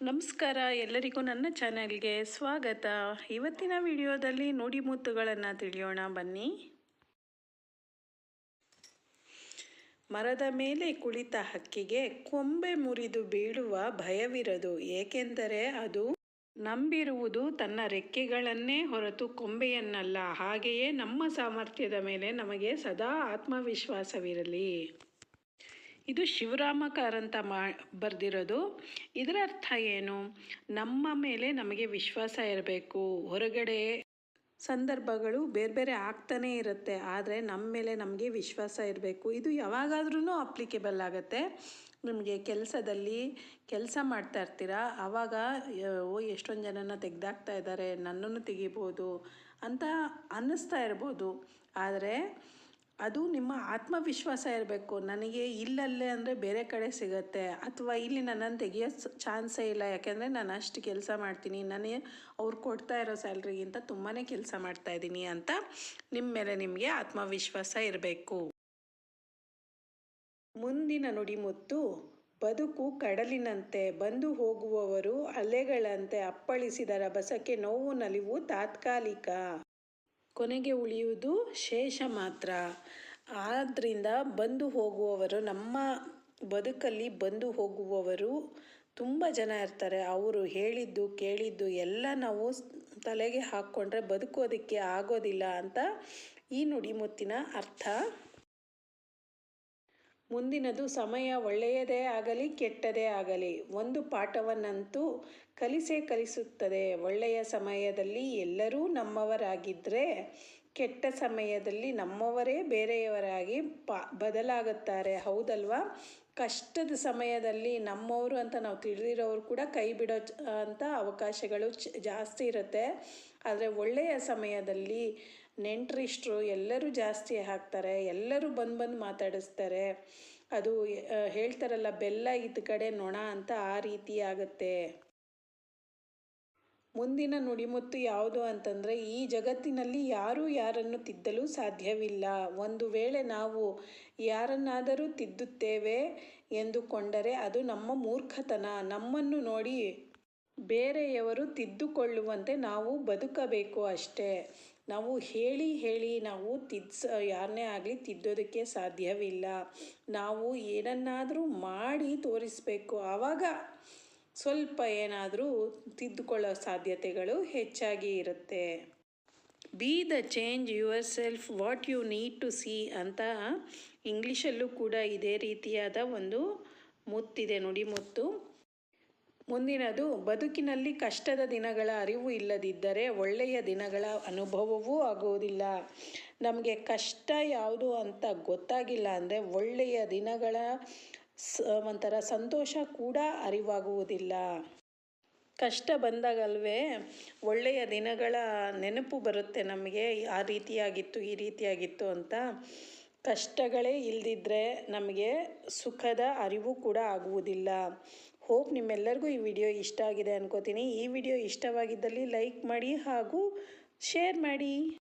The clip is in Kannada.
ನಮಸ್ಕಾರ, ಎಲ್ಲರಿಗೂ ನನ್ನ ಚಾನೆಲ್ಗೆ ಸ್ವಾಗತ. ಇವತ್ತಿನ ವಿಡಿಯೋದಲ್ಲಿ ನುಡಿಮುತ್ತುಗಳನ್ನು ತಿಳಿಯೋಣ, ಬನ್ನಿ. ಮರದ ಮೇಲೆ ಕುಳಿತ ಹಕ್ಕಿಗೆ ಕೊಂಬೆ ಮುರಿದು ಬೀಳುವ ಭಯವಿರದು, ಏಕೆಂದರೆ ಅದು ನಂಬಿರುವುದು ತನ್ನ ರೆಕ್ಕೆಗಳನ್ನೇ ಹೊರತು ಕೊಂಬೆಯನ್ನಲ್ಲ, ಹಾಗೆಯೇ ನಮ್ಮ ಸಾಮರ್ಥ್ಯದ ಮೇಲೆ ನಮಗೆ ಸದಾ ಆತ್ಮವಿಶ್ವಾಸವಿರಲಿ. ಇದು ಶಿವರಾಮ ಕಾರಂತ ಮಾ, ಬರೆದಿರೋದು. ಇದರ ಅರ್ಥ ಏನು? ನಮ್ಮ ಮೇಲೆ ನಮಗೆ ವಿಶ್ವಾಸ ಇರಬೇಕು. ಹೊರಗಡೆ ಸಂದರ್ಭಗಳು ಬೇರೆ ಬೇರೆ ಆಗ್ತಾನೇ ಇರುತ್ತೆ. ಆದರೆ ನಮ್ಮ ಮೇಲೆ ನಮಗೆ ವಿಶ್ವಾಸ ಇರಬೇಕು. ಇದು ಯಾವಾಗಾದ್ರೂ ಅಪ್ಲಿಕೇಬಲ್ ಆಗುತ್ತೆ. ನಿಮಗೆ ಕೆಲಸದಲ್ಲಿ ಕೆಲಸ ಮಾಡ್ತಾ ಇರ್ತೀರಾ? ಆವಾಗ ಓ ಎಷ್ಟೊಂದು ಜನನ ತೆಗೆದಾಕ್ತಾ ಇದ್ದಾರೆ ನನ್ನನ್ನು ತೆಗಿಬೋದು. ಅಂತ ಅನ್ನಿಸ್ತಾ ಇರ್ಬೋದು. ಆದರೆ ಅದು ನಿಮ್ಮ ಆತ್ಮವಿಶ್ವಾಸ ಇರಬೇಕು. ನನಗೆ ಇಲ್ಲಲ್ಲೇ ಅಂದರೆ ಬೇರೆ ಕಡೆ ಸಿಗುತ್ತೆ. ಅಥವಾ ಇಲ್ಲಿ ನನ್ನನ್ನು ತೆಗಿಯೋ ಚಾನ್ಸೇ ಇಲ್ಲ. ಯಾಕೆಂದರೆ ನಾನು ಅಷ್ಟು ಕೆಲಸ ಮಾಡ್ತೀನಿ. ನನಗೆ ಅವ್ರು ಕೊಡ್ತಾ ಇರೋ ಸ್ಯಾಲ್ರಿಗಿಂತ ತುಂಬಾ ಕೆಲಸ ಮಾಡ್ತಾ ಇದ್ದೀನಿ ಅಂತ ನಿಮ್ಮ ಮೇಲೆ ನಿಮಗೆ ಆತ್ಮವಿಶ್ವಾಸ ಇರಬೇಕು. ಮುಂದಿನ ನುಡಿಮುತ್ತು ಬದುಕು ಕಡಲಿನಂತೆ. ಬಂದು ಹೋಗುವವರು ಅಲೆಗಳಂತೆ ಅಪ್ಪಳಿಸಿದರ ಬಸಕ್ಕೆ ನೋವು ನಲಿವು ತಾತ್ಕಾಲಿಕ. ಕೊನೆಗೆ ಉಳಿಯುವುದು ಶೇಷ ಮಾತ್ರ. ಆದ್ದರಿಂದ ಬಂದು ಹೋಗುವವರು, ನಮ್ಮ ಬದುಕಲ್ಲಿ ಬಂದು ಹೋಗುವವರು ತುಂಬ ಜನ ಇರ್ತಾರೆ. ಅವರು ಹೇಳಿದ್ದು, ಕೇಳಿದ್ದು ಎಲ್ಲ ನಾವು ತಲೆಗೆ ಹಾಕ್ಕೊಂಡ್ರೆ ಬದುಕೋದಕ್ಕೆ ಆಗೋದಿಲ್ಲ ಅಂತ ಈ ನುಡಿಮುತ್ತಿನ ಅರ್ಥ. ಮುಂದಿನದು ಸಮಯ ಒಳ್ಳೆಯದೇ ಆಗಲಿ ಕೆಟ್ಟದೇ ಆಗಲಿ. ಒಂದು ಪಾಠವನ್ನಂತೂ ಕಲಿಸೇ ಕಲಿಸುತ್ತದೆ. ಒಳ್ಳೆಯ ಸಮಯದಲ್ಲಿ ಎಲ್ಲರೂ ನಮ್ಮವರಾಗಿದ್ದರೆ ಕೆಟ್ಟ ಸಮಯದಲ್ಲಿ ನಮ್ಮವರೇ ಬೇರೆಯವರಾಗಿ ಪಾ ಬದಲಾಗುತ್ತಾರೆ. ಹೌದಲ್ವಾ? ಕಷ್ಟದ ಸಮಯದಲ್ಲಿ ನಮ್ಮವರು ಅಂತ ನಾವು ತಿಳಿದಿರೋರು ಕೂಡ ಕೈ ಬಿಡೋ ಅಂತ ಅವಕಾಶಗಳು ಜಾಸ್ತಿ ಇರುತ್ತೆ. ಆದರೆ ಒಳ್ಳೆಯ ಸಮಯದಲ್ಲಿ ನೆಂಟರಿಷ್ಟರು ಎಲ್ಲರೂ ಜಾಸ್ತಿ ಹಾಕ್ತಾರೆ, ಎಲ್ಲರೂ ಬಂದು ಬಂದು ಮಾತಾಡಿಸ್ತಾರೆ. ಅದು ಹೇಳ್ತಾರಲ್ಲ, ಬೆಲ್ಲ ಇದ್ದ ಕಡೆ ನೊಣ ಅಂತ ಆ ರೀತಿ ಆಗುತ್ತೆ. ಮುಂದಿನ ನುಡಿಮುತ್ತು ಯಾವುದು ಅಂತಂದರೆ, ಈ ಜಗತ್ತಿನಲ್ಲಿ ಯಾರೂ ಯಾರನ್ನು ತಿದ್ದಲು ಸಾಧ್ಯವಿಲ್ಲ. ಒಂದು ವೇಳೆ ನಾವು ಯಾರನ್ನಾದರೂ ತಿದ್ದುತ್ತೇವೆ ಎಂದುಕೊಂಡರೆ ಅದು ನಮ್ಮ ಮೂರ್ಖತನ. ನಮ್ಮನ್ನು ನೋಡಿ ಬೇರೆಯವರು ತಿದ್ದುಕೊಳ್ಳುವಂತೆ ನಾವು ಬದುಕಬೇಕು ಅಷ್ಟೇ. ನಾವು ಹೇಳಿ ಹೇಳಿ ನಾವು ತಿದ್ಸ ಯಾರನ್ನೇ ಆಗಲಿ ತಿದ್ದೋದಕ್ಕೆ ಸಾಧ್ಯವಿಲ್ಲ. ನಾವು ಏನನ್ನಾದರೂ ಮಾಡಿ ತೋರಿಸ್ಬೇಕು. ಆವಾಗ ಸ್ವಲ್ಪ ಏನಾದರೂ ತಿದ್ದುಕೊಳ್ಳೋ ಸಾಧ್ಯತೆಗಳು ಹೆಚ್ಚಾಗಿ ಇರುತ್ತೆ. Be the change yourself what you need to see ಅಂತ ಇಂಗ್ಲೀಷಲ್ಲೂ ಕೂಡ ಇದೇ ರೀತಿಯಾದ ಒಂದು ಮುತ್ತಿದೆ. ನುಡಿಮುತ್ತು ಮುಂದಿನದು, ಬದುಕಿನಲ್ಲಿ ಕಷ್ಟದ ದಿನಗಳ ಅರಿವು ಇಲ್ಲದಿದ್ದರೆ ಒಳ್ಳೆಯ ದಿನಗಳ ಅನುಭವವೂ ಆಗುವುದಿಲ್ಲ. ನಮಗೆ ಕಷ್ಟ ಯಾವುದು ಅಂತ ಗೊತ್ತಾಗಿಲ್ಲ ಅಂದರೆ ಒಳ್ಳೆಯ ದಿನಗಳ ಸ, ಒಂಥರ ಸಂತೋಷ ಕೂಡ ಅರಿವಾಗುವುದಿಲ್ಲ. ಕಷ್ಟ ಬಂದಾಗಲ್ವೇ ಒಳ್ಳೆಯ ದಿನಗಳ ನೆನಪು ಬರುತ್ತೆ ನಮಗೆ, ಆ ರೀತಿಯಾಗಿತ್ತು, ಈ ರೀತಿಯಾಗಿತ್ತು ಅಂತ. ಕಷ್ಟಗಳೇ ಇಲ್ಲದಿದ್ದರೆ ನಮಗೆ ಸುಖದ ಅರಿವು ಕೂಡ ಆಗುವುದಿಲ್ಲ. ಹೋಪ್ ನಿಮ್ಮೆಲ್ಲರಿಗೂ ಈ ವಿಡಿಯೋ ಇಷ್ಟ ಆಗಿದೆ ಅನ್ಕೋತೀನಿ. ಈ ವಿಡಿಯೋ ಇಷ್ಟವಾಗಿದ್ದಲ್ಲಿ ಲೈಕ್ ಮಾಡಿ ಹಾಗೂ ಶೇರ್ ಮಾಡಿ.